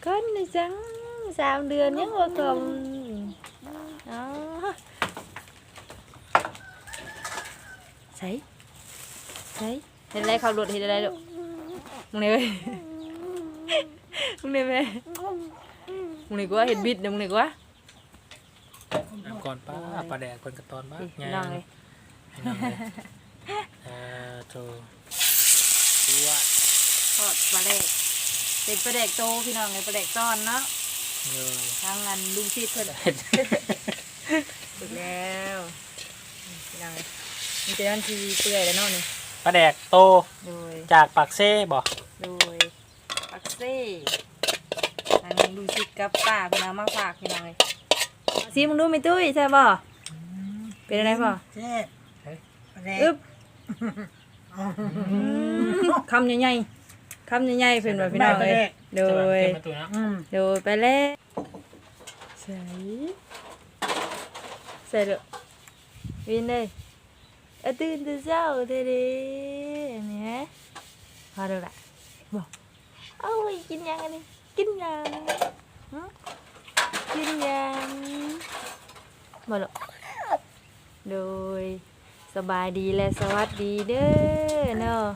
con này trắng sao đưa nhớ qua cùng đó thấy thấy đây đây không được thì đây đây được mùng này ơi mùng này về mùng này quá hiện bịt mùng này quá น้ำก่อนป้าปลาแดกคนกระตอนบ้า Thì, ไง non này ให้น้องเลยเอ่อโถดูว่าทอดปลาแดก เป็นปลาแดกโตพี่น้องไงปลาแดกต้อนเนาะเงยทางงานลุงชิดเพิ่นถูกแล้วพี่น้องเอ้ยมีแต่วันทีเปื่อยแล้วเนาะนี่ปลาแดกโตโดยจากปากเซ่บ่โดยปักเซ่ทางลุงชิดกับป้าพี่น้องมาฝากพี่น้องเลยซีมึงดูไหม่ตุ้ยใช่ป่ะเป็นอะไรป่ะแซ่บปลาแดกอึ๊บอืมคำใหญ่ๆ คำใหญ่ๆเพิ่นว่าพี่น้องเลยโดยเต็มประตูนะอืมโดยไปแล้วใส่ใส่เลยวินเลยอะตื่นแต่เช้าเด้อเด้เนี่ยพอแล้วล่ะบอกเอาไว้กินยังอันนี้กินยังหึกินยังมาแล้วโดย สบายดีและสวัสดีเด้อเนาะ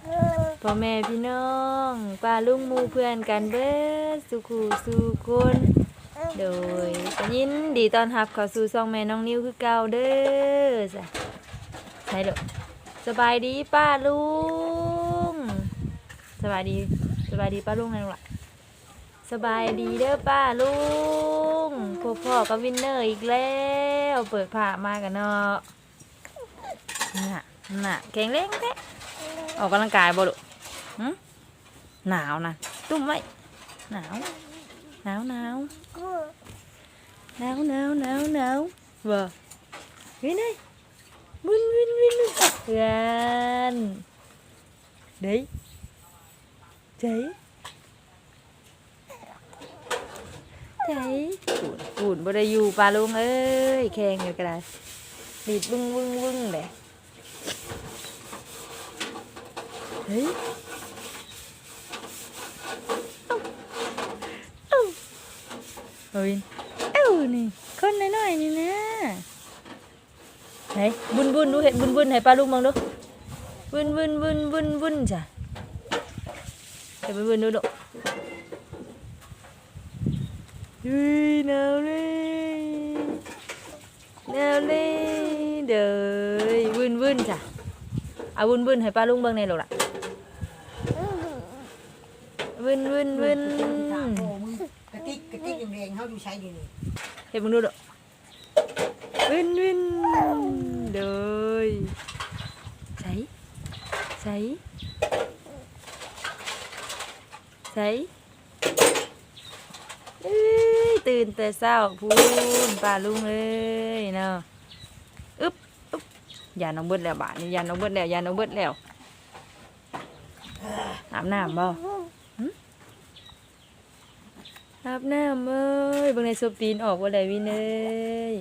พ่อแม่พี่น้องป้าลุงมูเพื่อนกันเบิดสุขูสู่คนโดยยินดีตอนรับเข้าสู่ซองแม่น้องนิวคือเก่าเด้อจ้ะใช่เด้อสบายดีป้าลุงสบายดีสบายดีป้าลุงไงล่ะสบายดีเด้อป้าลุงพบพ่อกับวินเนอร์อีกแล้ว เปิดผ้ามากันเนาะ น่ะน่ะแข็งแรงแท้ออกกำลังกายบ่ลูกหนาวนะตุ้มไว้หนาวหนาวหนาวหนาวหนาวหนาวหนาวบ่วินเอ้ยวินวินวินวินเพื่อนด้ยเจ๊เจ๊ฝุ่นฝุ่นบ่ได้อยู่ปลาลุงเอ้ยแข่งอยู่ก็ได้ดีดบึ้งบึ้งบึ้งเลย เฮ้ยเอ้าเอ้าเฮ้ยเอ้านี่คนน้อยๆนี่นะไหนบุญบุญดูเห็ เอาวุ่นวุ่นให้ป้าลุงเบิ่งในอยลูกล่ะวุ่นวุ่นวุ่นถามโอ้มึงกระติกกระติกแดงๆเขาอยู่ใช้ดีนี่เห็นมึงดูดอกวุ่นวุ่นเดยใส่ใส่ใส่เอ้ยตื่นแต่เช้าพูนป้าลุงเอ้ยเนาะอึ๊บอึ๊บ ยาน้องเบิดแล้วบาดนี้ยาน้องเบิดแล้วยาน้องเบิดแล้วอาบน้ำบ่หึอาบน้ำเอ้ยเบิ่งในซบตีนออกว่าได้วินเอ้ย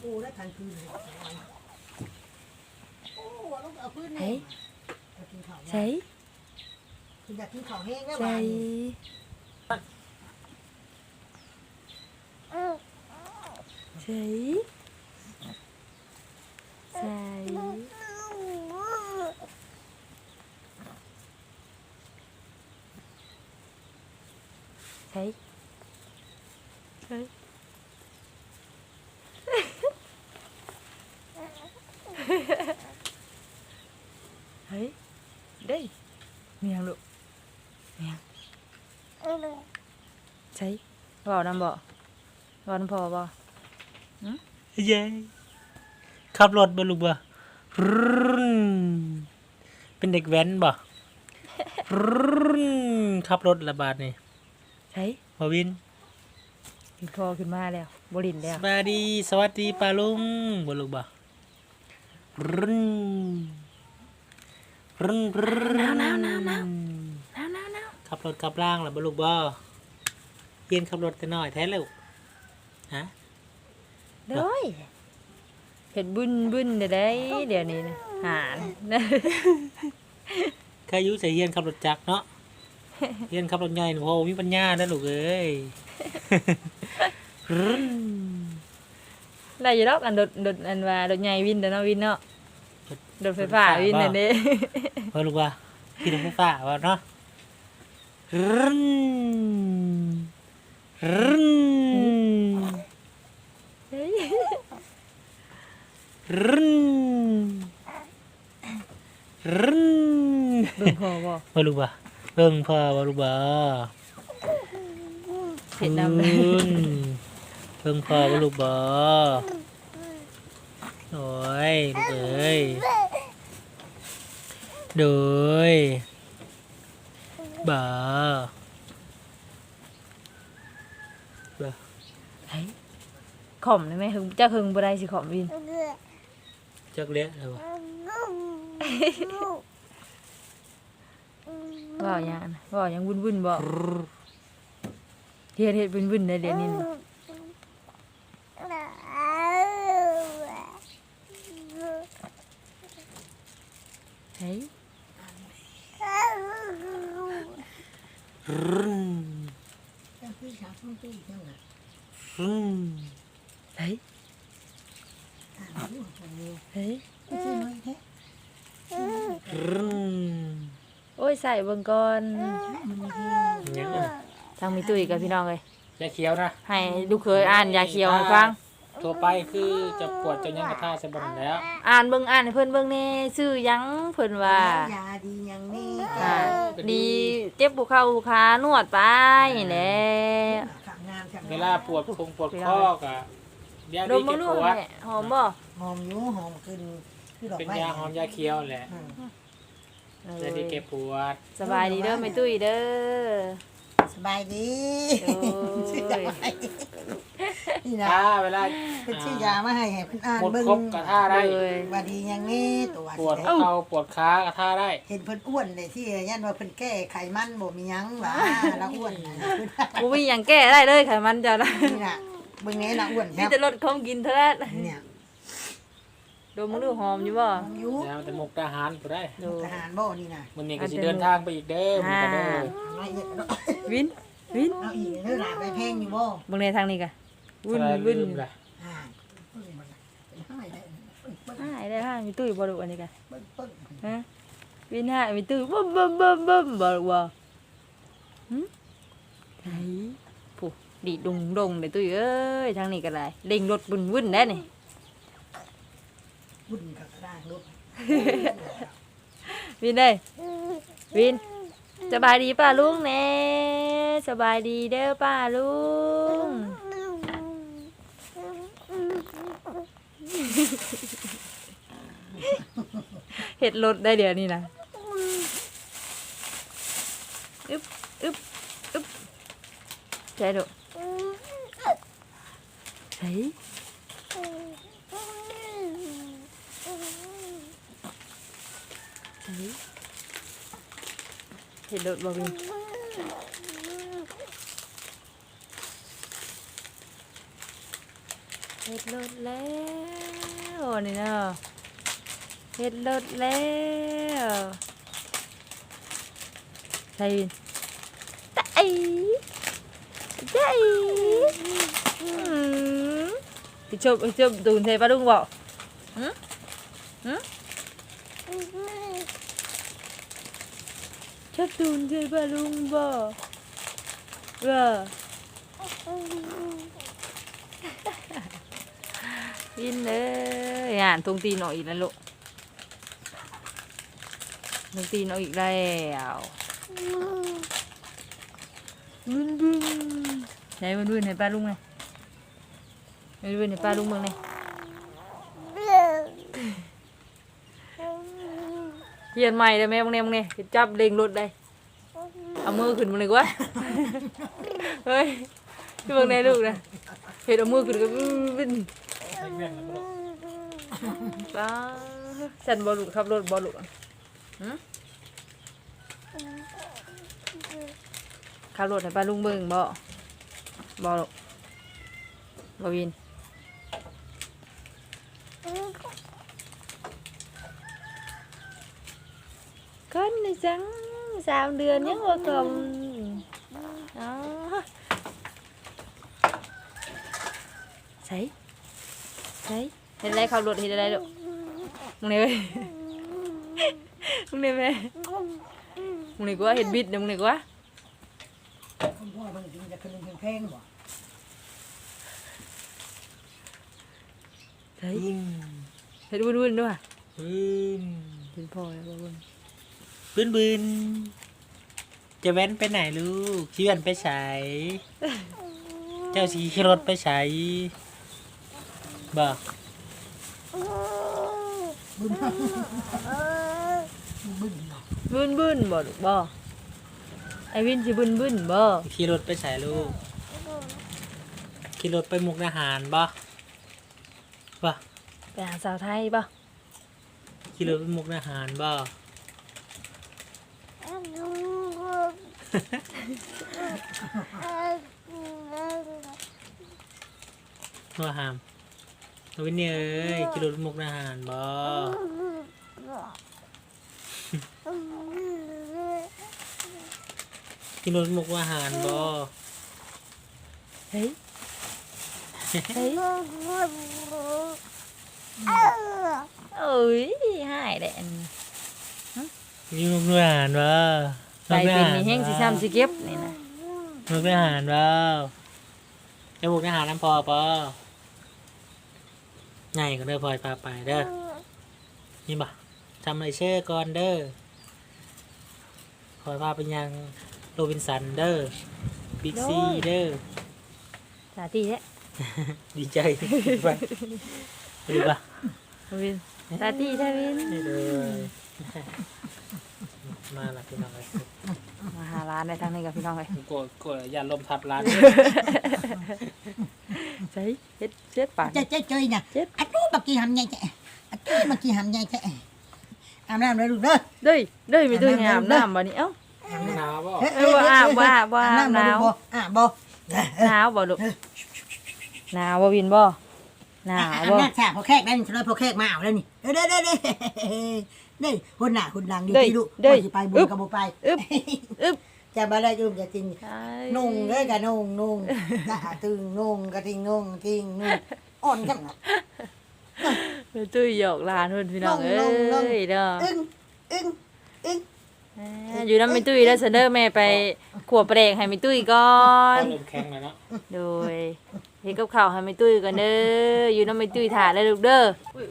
โอ้ได้ทันคืนเลยโอ้ต้องเอาพื้นเฮ้ยเอากินข้าวใส่คุณอยากกินข้าวแห้งแล้วใส่ บ้าน ใส่ใส่ใส่ใส่เฮ้ยเด้ยเมียงลูก เมียงใช่บอกน้ำบอกบอกน้ำพอบอกเย้ขับรถบ่ลูกบ่รึ้นเป็นเด็กแว้นบ่รึ้นขับรถระบาดนี่ใช่บ่วินขึ้นพอขึ้นมาแล้วบรินแล้สวบายดีสวัสดีป้าลุงบ่ลูกบ่รึ้นรึ้นรึ้นหนาวหนาวหนาวหนาวหนาวหนาวหนาวขับรถขับล่างล่ะบ่ลูกบ่เรียนขับรถแต่น้อยแท้แล้วฮะ เด้ยเห็ดบุญบุญเดี๋ยวได้เดี๋ยวนี้นะหานเคยอยุ่ใส่เรียนขับรถจักรเนาะเรียนขับรถใหญ่นี่โอ้มีปัญญาได้อลูกเอ้ยรึ้นได้อยู่ดอกอันรถรถอันว่ารถใหญ่วินเด้อเนาะวินเนาะรถไฟฟ้าวินนั่นเด้เออลูกว่าพี่รถไฟฟ้าว่าเนาะรึ้นรึ้น เฮ้ย รึนรึนเบิ่งพอบ่ว่าลูกว่เบิ่งพอว่าลูกว่เห็นนำอืมเบิ่งพอว่าลูกบ่โอ้ยลูกเอ้ยโดยบ่เฮ้ขอมได้ไหมเจ้าหึงบ่ได้สิขอมวิน จักเละแล้ววะว่าหยังนะว่าหยังวุ่นๆบ่เฮ็ดเฮ็ดวุ่นๆได้เดี๋ยวนี้นี่เฮ้ยรึ้น เจ้าพี่สาวต้องตีเจ้าน่ะ รึ้น เฮ้ย อ่าลูกของลูก เฮ้ย ไม่ใช่น้อยแท้ รึ้น โอ้ยใส่เบิ่งก่อนยังอะทางมีตุ้ยกับพี่น้องเลยยาเขียวนะให้ลูกเคยอ่านยาเขียวให้ฟัง ตัวไปคือจะปวดจะยังกระทาใส่บนแล้ว อ่านเบิ่งอ่านให้เพิ่นเบิ่งแน่ชื่อหยังเพิ่นว่ายาดีอย่างนี้อ่าดีเจ็บบุเข้าบุขานวดไปแหละขับงานขับงานเวลาปวดคงปวดข้อกับยาดดีมมึเก็งบดูปวดแม่หอมบ่หอมอยู่หอมขึ้นคือดอกเป็นไม้ยาหอมยาเขียวแหละอืม ยาดีเก็บปวดสบายดีเด้อแม่ตุ้ยเด้อสบายดีโอ้ยนี่นะถ้าเวลาเป็นชื่อยามาให้ให้เพิ่นอ่านหมดเบิ่งครบกระทาได้ เลย ว่าดีอย่างนี้ตัวปวดสิหัวเข่าปวดขากระทาได้ เห็นเพิ่นอ้วนเลยที่ยันว่าเพิ่นแก้ไขมันบ่มีหยังหว่าแล้วอ้วนน่ะบ่มีหยังแก้ได้เลยไขมันเจ้านะนี่น่ะเบิ่งแน่น่ะอ้วนคมีรับแต่ลดความกินเท่านั้นเนี่ย ดมมึงดูหอมอยู่บ่หอมอยู่ยาแต่หมกทหารก็ได้ดูทหารบ่นี่น่ะมันนี่ก็สิเดินทางไปอีกเด้อมันก็เด้อเอาอีกเนาะวินวินเอาอีกเด้อหลานไปแพงอยู่บ่เบิ่งในทางนี้กะวุ่นอะไรวุ่นลืมล่ะอ่าเพิ่งมันน่ะเป็นให้ได้เพิ่งเพิ่งหายได้ห้างมีตุ้ยบ่ดูอันนี้กะเพิ่งเพิ่งฮะวินหายมีตุ้ยบึ้มบึ้มบึ้มบึ้มบ่ว่าหึไผผู้ดีดงดงเลยตุ้ยเอ้ยทางนี้ก็ได้เร่งรถวุ่นวุ่นได้นี่ วุ่นกับกระด้างรถวินเด้ยวินสบายดีป้าลุงแน่สบายดีเด้อป้าลุงเห็ดรถได้เดี๋ยวนี้นะอึ๊บอึ๊บอึ๊บใจดุใส่ เห็ดรถบ่วินเห็ดรถแล้วนี่เนาะเฮ็ดรถแล้วใส่วินตะไอใจอืมพี่ชมพี่ชมตูนใส่ปลาลุงบอกหืมหืม ชอบตูนใส่ปลาลุงบอกว่าวินเลยอ่านตรงตีหน่อยอีกแล้วลูก ดนตรี เอาอีกแล้วบึ้นให้ป้าลุงไงบึ้นบึ้นให้ป้าลุงเบิ่งไงเฮียนใหม่ได้ไหมมึงเนี่ยมึงเนี่ยจับเล็งรถได้เอามือขึ้นมาเลยว่าเฮ้ยพี่เบิ่งในลูกนะเห็นเอามือขึ้นก็บึ้นบึ้นป้าฉันบอลุขับรถบอลุอะขับรถให้ป้าลุงเบิ่งบ่บ่ลูกบ่วินคนในจังเดือนยังบ่กลมอ๋อใส่ใส่เห็นอะไรขับอะไรลูกมึงนี่เว้ยมึงนี่ แม่มึงนี่กว่าเห็นบิดเดี๋ยวมึงนี่กว่าคุณพ่อเพิ่นกินจะขึ้นเพลงบ่ใส่บึ้นเห็นวุ่นๆด้วยบึ้นเป็นพ่อแล้วบ่เบิ่ง บึ้นบึ้นจะแว้นไปไหนลูกชี้แว่นไปใช้เจ้าสีขี่รถไปใช้บ่บึ้นบึ้นเนาะบึ้นบึ้นบ่ลูกบ่ไอ้วินสิบึ้นบึ้นบ่ขี่รถไปใช้ลูกขี่รถไปมุกดาหารบ่บ่ไปหาสาวไทยบ่ขี่รถไปมุกดาหารบ่ ว่าหามเอาไว้เนี่ยเอ้ยกิโลมุกอาหารบ่กิโลมุกอาหารบ่เฮ้ยเฮ้ยเอ้ยหายแหละอันกิโลมุกอาหารบ่ ใจเป็นนี่แห้งสิซ้ำสิเก็บนี่นะมุกอาหารบ่ไอ้มุกอาหารน้ำพอปอไงก็เด้อพลอยพาไปเด้อนี่บ่จำไอเชื่อก่อนเด้อพลอยพาไปยังโรบินสันเด้อบิ๊กซีเด้อสาธิแท้ดีใจไปดูป่ะวินสาธิแท้วินนี่เลย มาละพี่น้องเลยมาหาร้านในทางนี้กับพี่น้องเลยกดกดอย่าลมทับร้านใช่เฮ็ดเช็ดปากเจ๊เจ๊เจ๊น่ะเจ็บอัดรูปบักกี่หำใหญ่แท้อัดรูปบักกี่หำใหญ่แท้อาบน้ำเลยลูกเด้อเด้ยเด้ยมีตู้งามน้ำบ่นี่เอ้าอาบน้ำหนาวบ่เฮ้ยเออบ่อาบบ่อาบบ่อาบน้ำหนาวบ่อะบ่หนาวบ่ลูกหนาวบ่วินบ่หนาวอาบบ่น้ำแฉะพอแขกได้นี่เลยพอแขกมาเอาแล้วนี่เด้อเด้อเด้อเด้อเด้อคนหน้าคนหลังอยู่ที่ลูกว่าสิไปบุญกับบ่ไปอึ๊บอึ๊บจะบ่ได้ยุ่มจะจริงใช่นุ่งเลยกะนุ่งนุ่งกะตึงนุ่งกะทิงนุ่งทิงนุ่งอ่อนจังน่ะไปตุ้ยหยอกหลานเพิ่นพี่น้องน้เอ้องน้องยเด้ออึ้งอึ้งอึ้งอ่าอยู่นำแม่ตุ้ยแล้วเสนอแม่ไปขวบแปลงให้แม่ตุ้ยก่อนลมแข็งเลยเนาะโดยเฮ็ดกับข้าวให้แม่ตุ้ยก่อนเด้ออยู่นำแม่ตุ้ยถ่าแล้วลูกเด้ออุ้ย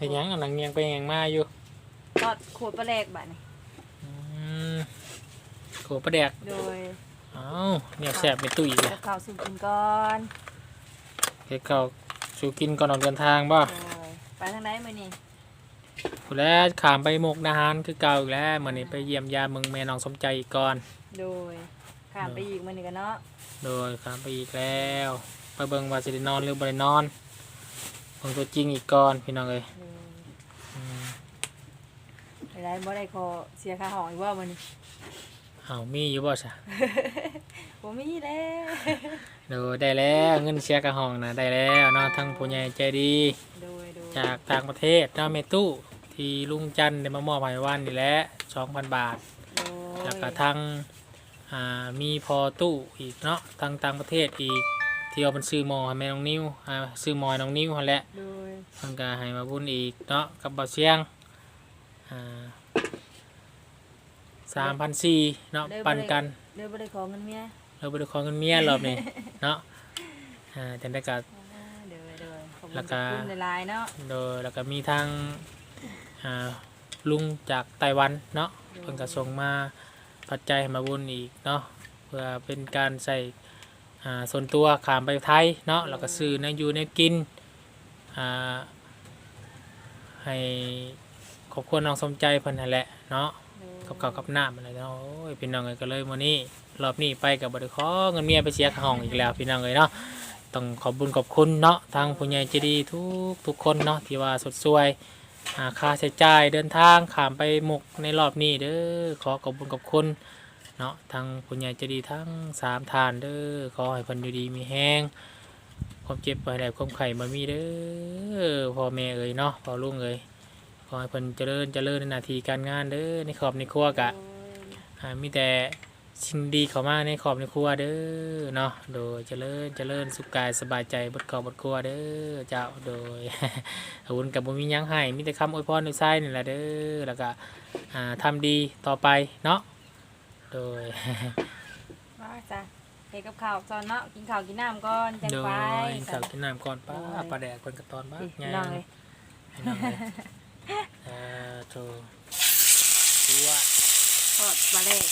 เป็นหยังกำลังเงียงไปเงียงมาอยู่ทอดขวบปลาแลกบัดนี้อืมโขประแดกโดยเอ้าเนี่ยแสบเป็นตุ้ยเลยกับข้าวสุกกินก่อนเฮ็ดข้าวสู่กินก่อนออกเดินทางบ่โดยไปทางไหนมื้อนี้ผู้แล้วขามไปมุกดาหารคือเก่าอีกแล้วมื้อนี้ไปเยี่ยมยามเมืองแม่น้องสมใจอีกก่อน โดยข้ามไปอีกมื้อนี้กันเนาะโดยขามไปอีกแล้ว ไปเบิ่งว่าสิได้นอนหรือบ่ได้นอนเบิ่งตัวจริงอีกก่อนพี่น้องเอ้ยโดยอืม ไปได้บ่ได้ขอเสียค่าห้องอีกว่ามื้อนี้ เอามีอยู่บ่ซะบ่มีแล้วโดยได้แล้วเงินเสียกระห้องนะได้แล้วเนาะทั้งผู้ใหญ่ใจดี โดยโดยจากต่างประเทศเนาะเมตู้ที่ลุงจันทร์ได้มามอบให้วันนี่แหละ2,000 บาท โดยแล้วก็ทั้งอ่ามีพอตู้อีกเนาะทางต่างประเทศอีกที่เอาเป็นซื้อหมอให้แม่น้องนิ้วอ่าซื้อหมอให้น้องนิ้วหั่นแหละโดยมันก็ให้มาบุญอีกเนาะกับบ่าวเสียงอ่า 3,400เนาะปันกันเด้อบ่ได้ขอเงินเมียเราไปดูของเงินเมียรอบนี้เนาะอ่าจังได้กับอ่าเด้อเด้อขอบคุแล้วณก็ขอบคุณหลายๆเนาะโดยแล้วก็มีทางอ่าลุงจากไต้หวันเนาะเพิ่นก็ส่งมาปัจจัยให้มาบุญอีกเนาะเพื่อเป็นการใส่อ่าส่วนตัวขามไปไทยเนาะแล้วก็ซื้อในอยู่ในกินอ่าให้ขอบคุณน้องสมใจเพิ่นนั่นแหละเนาะ กับข้าวกับน้ำอะไรเนาะโอ้ยพี่น้องเอ้ยก็เลยมื้อนี้รอบนี้ไปกับบริขอเงินเมียไปเสียห้องอีกแล้วพี่น้องเอ้ยเนาะต้องขอบคุญขอบคุณเนาะทางผู้ใหญ่ใจดีทุกทุกคนเนาะที่ว่าสดสวยหาค่าใช้จ่ายเดินทางขามไปหมกในรอบนี้เด้อขอขอบคุญขอบคุณเนาะทางผู้ใหญ่ใจดีทั้งสามทานเด้อขอให้เพิ่นอยู่ดีมีแห้งความเจ็บบ่ให้ได้ความไข้บ่มีเด้อพ่อแม่เอ่ยเนาะพ่อลุงเอ่ย ขอให้เพิ่นเจริญเจริญในหน้าที่การงานเด้อในครอบในครัวกะอ่ามีแต่สิ่งดีเข้ามาในครอบในครัวเด้อเนาะโดยเจริญเจริญสุขกายสบายใจเบดครอบเบดครัวเด้อเจ้าโดย อาวุธกับบ่มีหยังให้มีแต่คำอวยพรในไส้นี่แหละเด้อแล้วก็อ่าทำดีต่อไปเนาะโดย มาจ้ะเฮ็ดกับข้าวตอนเนาะกินข้าวกินน้ำก่อนจังโดไปยข้าวกินน้ำก่อนป้าโดยปลาแดกคนกระตอนบ้างพี่น้องเลยพี่น้องเลย เอ่อโถดูว่าทอดปลาแดก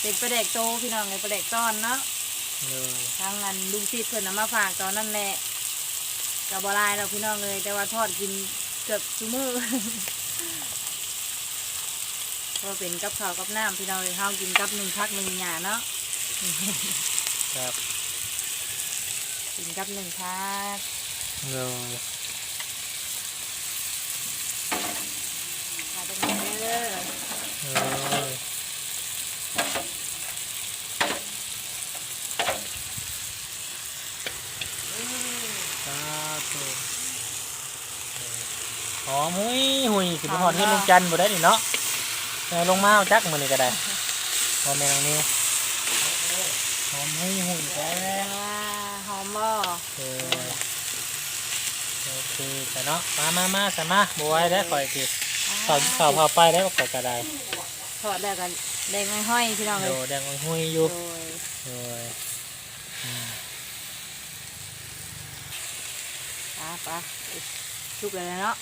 เป็นปลาแดกโตพี่น้องเลยปลาแดกตอนเนาะเลยทางอันลุงซีดเพิ่นเอามาฝากตอนนั้นแหละกับบลายเราพี่น้องเลย แต่ว่าทอดกินเกือบซุมือก็เป็นกับข้าวกับน้ำพี่น้องเลยเฮากินกับหนึ่งพักหนึ่งหยาเนาะครับกินกับหนึ่งพักเลย มาตรงนี้เด้อ เลยสาธุหอมหุยหุยคื อหอดที่ลุงจันทร์บ่ได้นี่เนาะเอาลงมาเอาจักมือนี่ก็ได้หอมแมงนิ้วหอมหุยหุยแท้อ่าหอมบ่เออโอเคแต่เนาะมามามาใส่มาบวยได้ข่อยสิข่าวข่าวพาไปได้ข่อยกระไดทอดแล้วกันแดงห้อยๆพี่น้องเลโดยแดงหุยอยู่โดยโดยปลาปลาชุกเลยเนาะ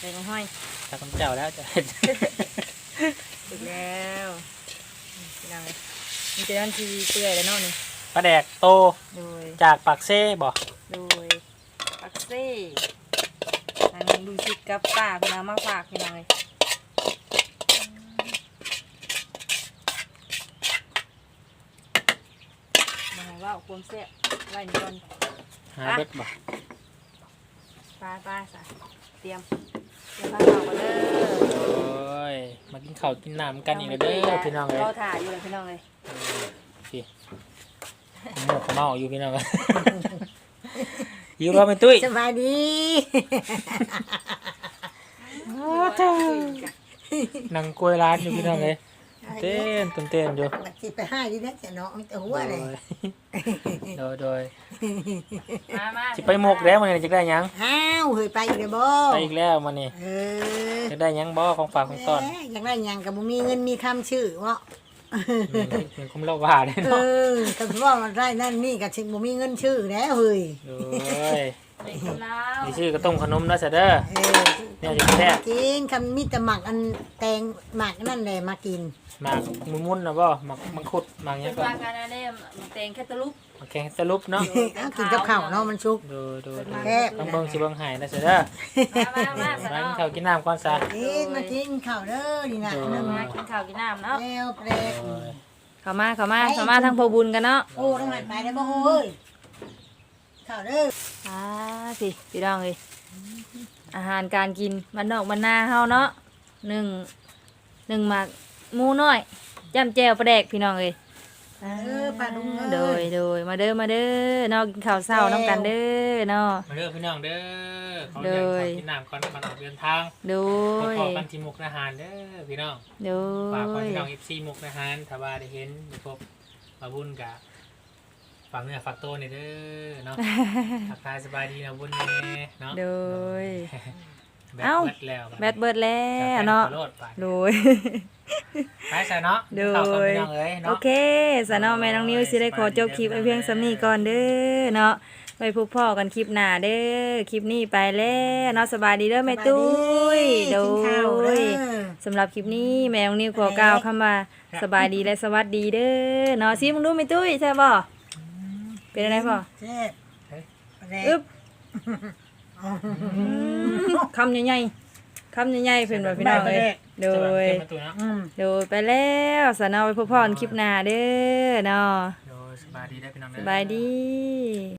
แดงห้อยถ้าคำเจ้าแล้วจะเห็นชุกแล้วพี่น้องเลยมีแต่นั่นทีเปื่อยแล้วเนาะนี่ปลาแดกโตโดยจากปากเซ่บ่โดยปักซี่ทางดูชิดกับป้าพี่น้องมาฝากพี่น้องเลยมาให้ว่าความเสียไว้นี่ก่อน หาเบ็ดบ่ ปลาปลาสะเตรียม เตรียมข้าวก่อนเด้อ โอ้ยมากินข้าวกินน้ำกันอีกแล้วเด้อพี่น้องเลยรอถ่ายอยู่เลยพี่น้องเลยพี่ผมหมกเขาเมาอยู่พี่น้องเลยอยู่รอไม่ตุ้ยสบายดีนั่งกล้วยร้านอยู่พี่น้องเลย เต้นเต้นเต้นอยู่บัดสิไปให้ดีนะจะเนาะมีแต่หัวเลยโดยโดยมามาสิไปหมกแล้วมันจะได้หยังอ้าวเฮ้ยไปอีกแล้วบ่ไปอีกแล้วมันนี่เออจะได้หยังบ่ของฝากของต้อนแหมอยากได้หยังก็บ่มีเงินมีคำชื่อวะเป็นคุ้มเล่าว่าเลยเอเนาะอก็คือว่ามันได้นั่นนี่ก็สิบ่มีเงินชื่อแล้วเฮ้ยโอ้ยไปกินแล้วนี่ชื่อก็ต้มขนมนะเสยเด้อเออ เนี่ยจะแท้กินคำมีแต่หมักอันแตงหมักนั่นแหละมากินหมากมุนๆนะบ่หมากมังคุดหมากหเป็ยังนก็ปลาการนาเล่มเตงแคตตาลูปหมากแกงสรุปเนาะเอากินกับข้าวเนาะมันชุก ดูดูดูแซ่บ ต้องเบิ่งสิเบิ่งให้นะเสยเด้อมามามาสมานกินอข้าวกินน้ำก่อนซะกินมากินข้าวเด้อนี่นะเออนั่นมากินข้าวกินน้ำเนาะแล้วแปลกโอ้ยเข้ามาเข้ามาเข้ามาทางพอบุญกันเนาะโอ้ต้องหันไปแล้วบ่เอ้ยข้าวเด้ออ่าสิพี่น้องเลย อาหารการกินมันนอกมันนาเฮาเนาะหนึ่งหนึ่งหมากหมูน้อยจ้ำแจวปลาแดกพี่น้องเลยเออปลาดุงเอ้โดยโดยมาเด้อมาเด้อเนอกกินข้าวเช้าน้ำกันเด้อเนาะ มาเด้อพี่น้องเด้อขอโดเดินยข้าวกินน้ำก่อนก่อนออกเดินทางโดมายขอกันที่มุกอาหารเด้อพี่น้องโดฝากคนยพี่น้อง FC มุกอาหารถ้าว่าได้เห็นได้พบมาบุญกะ ฝากเนื้อฝากตัวนี่เด้อเนาะทักทายสบายดีนะบุญแน่เนาะโดย แบตเอ้าเบิดแล้วแบตเบิดแล้วเนาะโลดไปโดย ไปใส่เนาะโดเข้ากันยพี่น้องเอ้ยโอเนาะ เคสนอแม่น้องนิวสิได้ขอจบคลิปไว้เพียงสำนี้ก่อนเด้อเนาะไว้พบพ่อกันคลิปหน้าเด้อคลิปนี้ไปแล้วเนาะสบายดีเด้อแม่ตุ้ยโดกินข้าวยเด้อสำหรับคลิปนี้แม่น้องนิวขอกล่าวคำว่าสบายดีและสวัสดีเด้อเนาะซิมึงดูแม่ตุ้ยใช่บ่ เป็นอะไรพ่อแซ่บปลาแดกอึ๊บคำใหญ่ๆคำใหญ่ๆเพิ่นว่าพี่น้องเอ้ยโดยเก็บมาตัวเนาะอืมโดยไปแล้วสนอไว้พบพ่อกันคลิปหน้าเด้อเนาะโดยสบายดีได้อพี่น้องสเด้อบายดี